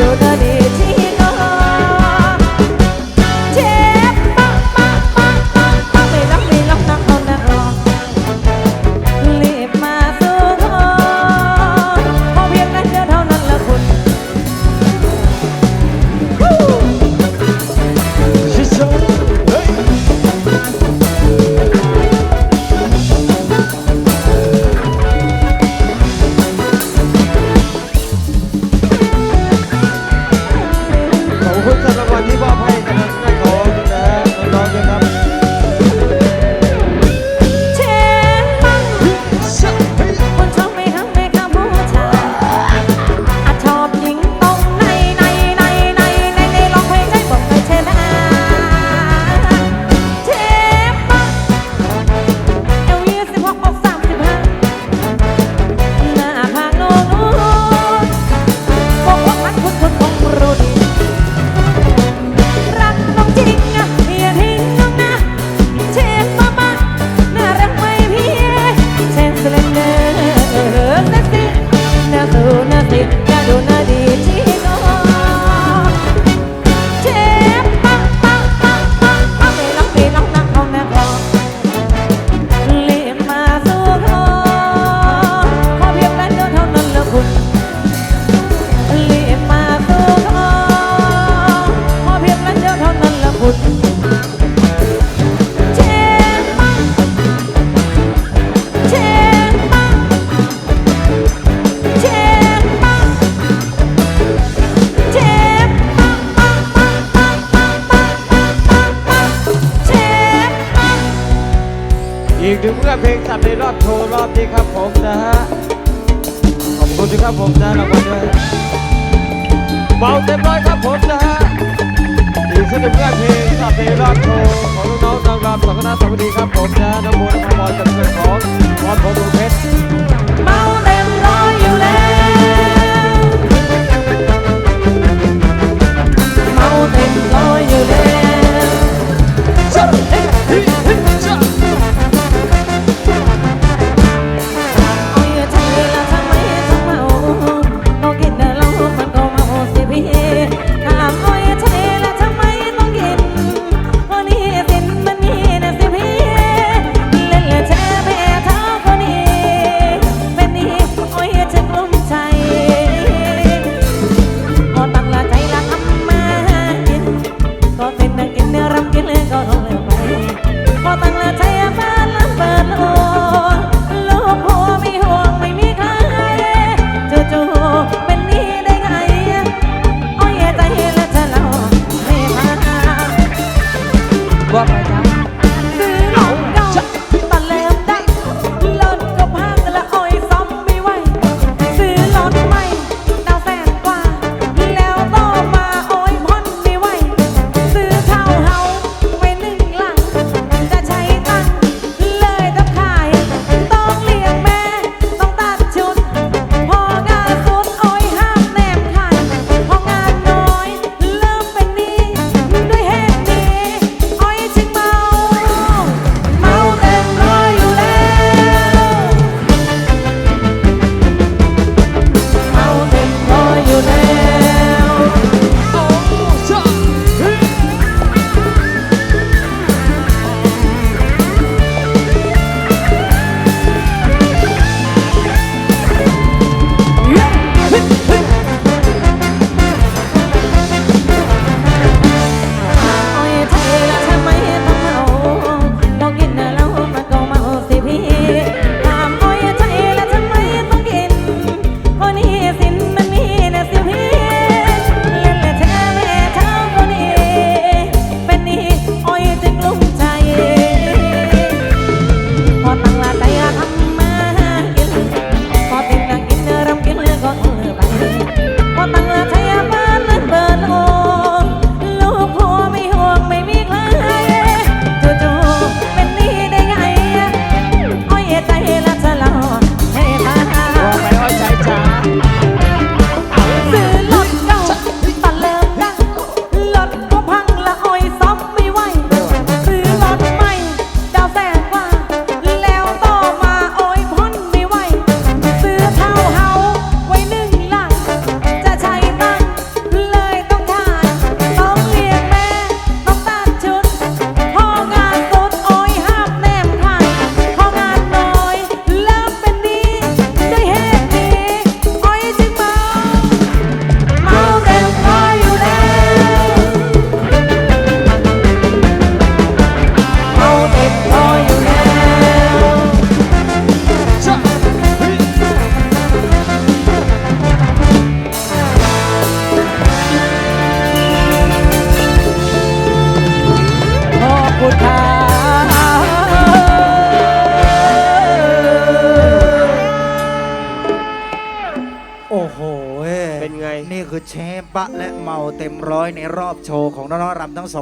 Adonai อีกถึงเพื่อเพลงสัตว์ในรอบโทรรอบนี้ครับผมนะฮะ ขอบคุณที่ครับผมนะรางวัลด้วยเบาเต็มร้อยครับผมนะฮะ ชื่อเพื่อนเพลงสับเพลรอดโชว์ของลูกน้องนางรำสังกัดสวัสดีครับผมนะน้องโบน้องพลอยจะเป็นของพรพงษ์เพชระและเมาเต็มร้อยในรอบโชว์ของน้องๆรำทั้งสอง